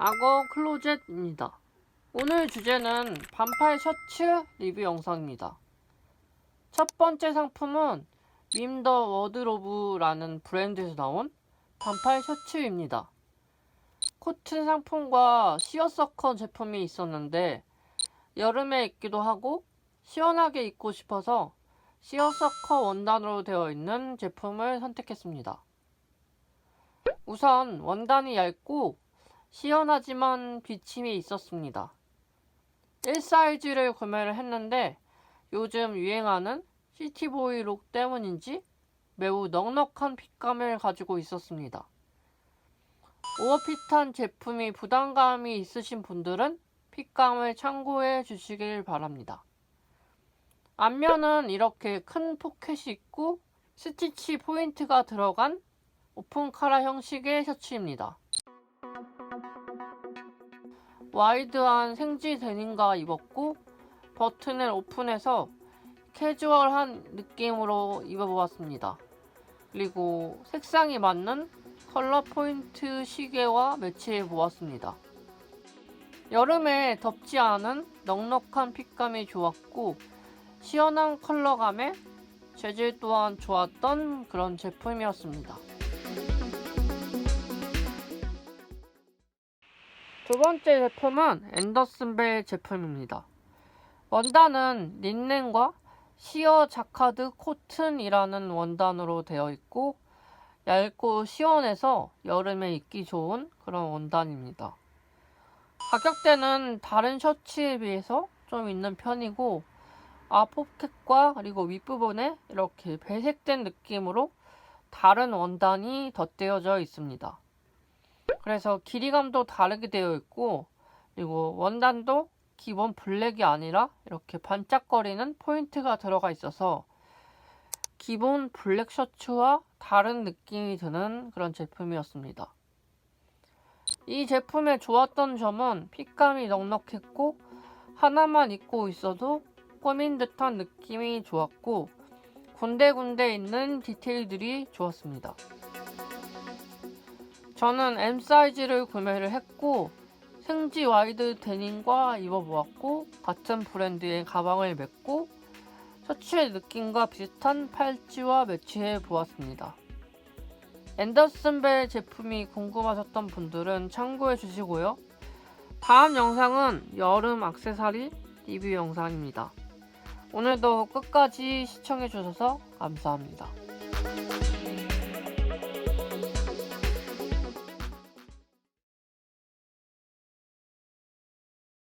악어 클로젯입니다. 오늘 주제는 반팔 셔츠 리뷰 영상입니다. 첫 번째 상품은 밈더 워드로브라는 브랜드에서 나온 반팔 셔츠입니다. 코튼 상품과 시어서커 제품이 있었는데 여름에 입기도 하고 시원하게 입고 싶어서 시어서커 원단으로 되어 있는 제품을 선택했습니다. 우선 원단이 얇고 시원하지만 비침이 있었습니다. 1 사이즈를 구매를 했는데 요즘 유행하는 시티보이 룩 때문인지 매우 넉넉한 핏감을 가지고 있었습니다. 오버핏한 제품이 부담감이 있으신 분들은 핏감을 참고해 주시길 바랍니다. 앞면은 이렇게 큰 포켓이 있고 스티치 포인트가 들어간 오픈 카라 형식의 셔츠입니다. 와이드한 생지 데님과 입었고 버튼을 오픈해서 캐주얼한 느낌으로 입어보았습니다. 그리고 색상이 맞는 컬러 포인트 시계와 매치해 보았습니다. 여름에 덥지 않은 넉넉한 핏감이 좋았고 시원한 컬러감에 재질 또한 좋았던 그런 제품이었습니다. 두 번째 제품은 앤더슨벨 제품입니다. 원단은 린넨과 시어 자카드 코튼이라는 원단으로 되어 있고 얇고 시원해서 여름에 입기 좋은 그런 원단입니다. 가격대는 다른 셔츠에 비해서 좀 있는 편이고 앞포켓과 그리고 윗부분에 이렇게 배색된 느낌으로 다른 원단이 덧대어져 있습니다. 그래서 길이감도 다르게 되어 있고 그리고 원단도 기본 블랙이 아니라 이렇게 반짝거리는 포인트가 들어가 있어서 기본 블랙 셔츠와 다른 느낌이 드는 그런 제품이었습니다. 이 제품의 좋았던 점은 핏감이 넉넉했고 하나만 입고 있어도 꾸민 듯한 느낌이 좋았고 군데군데 있는 디테일들이 좋았습니다. 저는 M 사이즈를 구매를 했고 생지 와이드 데님과 입어보았고 같은 브랜드의 가방을 맸고 셔츠의 느낌과 비슷한 팔찌와 매치해 보았습니다. 앤더슨 벨 제품이 궁금하셨던 분들은 참고해 주시고요. 다음 영상은 여름 악세사리 리뷰 영상입니다. 오늘도 끝까지 시청해 주셔서 감사합니다.